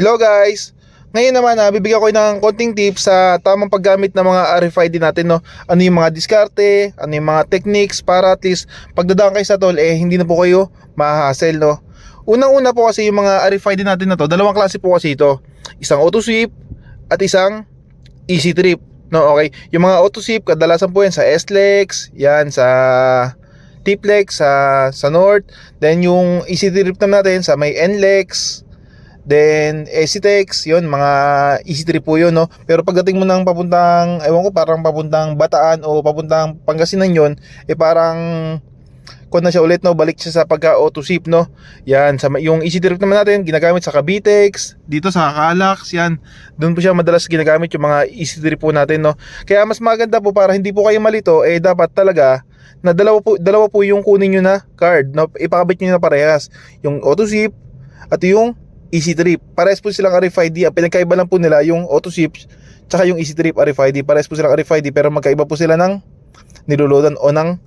Hello guys! Ngayon naman na bibigyan ko ng konting tips sa tamang paggamit ng mga RFID natin no. Ano yung mga diskarte, ano yung mga techniques para at least pagdadaan kayo sa toll eh hindi na po kayo mahahassle no. Unang-una po kasi yung mga RFID natin na to, dalawang klase po kasi ito. Isang auto sweep at isang easy trip. No, okay. Yung mga auto sweep kadalasan po yan sa SLEX, yan sa Tiplex sa sa North, then yung easy trip natin sa may NLEX, Then, Esitex, yun, mga easy trip po yun, no? Pero pagdating mo ng papuntang, ewan ko, parang papuntang Bataan o papuntang Pangasinan yun, eh parang, kung na siya ulit, no? Balik siya sa pagka-auto ship, no? Yan, sa, yung easy trip naman natin, ginagamit sa Cavitex, dito sa Calax, yan. Doon po siya madalas ginagamit yung mga easy trip po natin, no? Kaya mas maganda po para hindi po kayo malito, eh dapat talaga, na dalawa po, dalawa po yung kunin nyo na card, no? Ipakabit nyo na parehas. Yung auto ship, at yung Easy Trip. Parehas po silang RFID. Ang pinagkaiba lang po nila yung auto ships tsaka yung Easy Trip RFID. Parehas po silang RFID pero magkaiba po sila ng niluludan o ng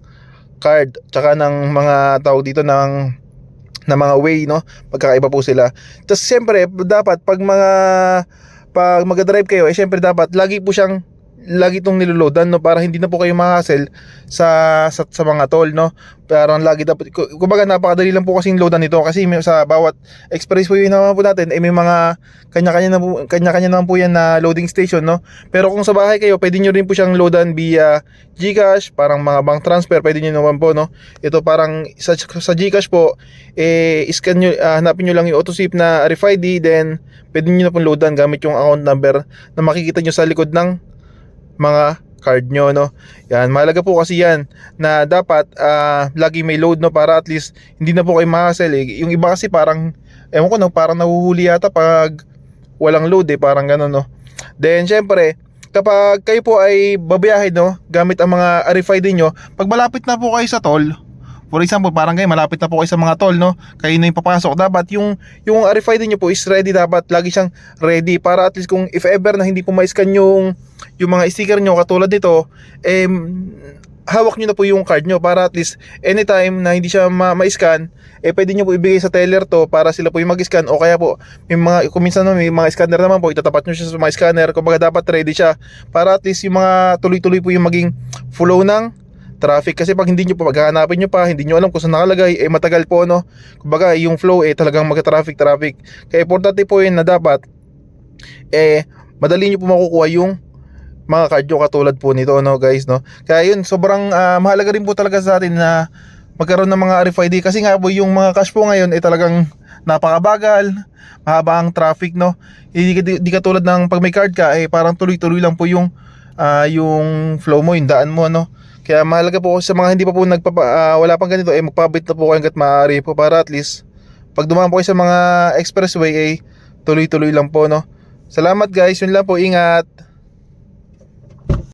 card tsaka ng mga tawag dito ng na mga way no magkakaiba po sila tapos siyempre dapat pag mga pag mag-drive kayo eh siyempre dapat lagi po siyang lagi itong niloloadan no? Para hindi na po kayo ma-hassle sa, sa sa mga toll no? Parang lagi dapat ku- kumbaga napakadali lang po kasing loadan nito kasi may, sa bawat express po yun naman po natin eh may mga kanya-kanya na kanya-kanya naman po yan na loading station no? Pero kung sa bahay kayo pwede nyo rin po siyang loadan via GCash parang mga bank transfer pwede nyo naman po no? Ito parang sa, sa GCash po eh scan nyo ah, hanapin nyo lang yung autosip na RFID then pwede nyo na pong loadan gamit yung account number na makikita nyo sa likod ng mga card nyo no? Yan mahalaga po kasi yan na dapat ah, lagi may load no? Para at least hindi na po kayo ma-hassle eh. yung iba kasi parang ewan ko no? Parang nahuhuli yata pag walang load eh. Parang gano'n no? Then syempre kapag kayo po ay babiyahe no? Gamit ang mga RFID nyo pag malapit na po kayo sa toll For example, parang kayo malapit na po kayo sa mga toll, no? Kayo na yung papasok. Dapat yung, yung RFID nyo po is ready. Dapat lagi siyang ready para at least kung if ever na hindi po ma-scan yung, yung mga sticker nyo katulad nito, eh, hawak nyo na po yung card nyo para at least anytime na hindi siya ma- ma-scan, eh pwede nyo po ibigay sa teller to para sila po yung mag-scan o kaya po may mga, kung minsan may mga scanner naman po, itatapat nyo siya sa mga scanner kumbaga dapat ready siya para at least yung mga tuloy-tuloy po yung maging flow ng traffic. Kasi pag hindi nyo pa paghahanapin nyo pa hindi nyo alam kung saan nakalagay eh matagal po no? Kumbaga yung flow eh talagang magka-traffic traffic. Kaya importante po yun na dapat eh madali nyo po makukuha yung mga card nyo katulad po nito no guys no? Kaya yun sobrang ah, mahalaga rin po talaga sa atin na magkaroon ng mga RFID kasi nga po yung mga cash po ngayon eh talagang napakabagal mahaba ang traffic no? Hindi, di, di katulad ng pag may card ka eh parang tuloy-tuloy lang po yung ah, yung flow mo yung daan mo no kaya mahalaga po sa mga hindi pa po nagpapa, ah, wala pang ganito eh magpabit na po kayo hanggat maaari po para at least pag dumaan po kayo sa mga expressway eh tuloy-tuloy lang po no? Salamat guys. Yun lang po. Ingat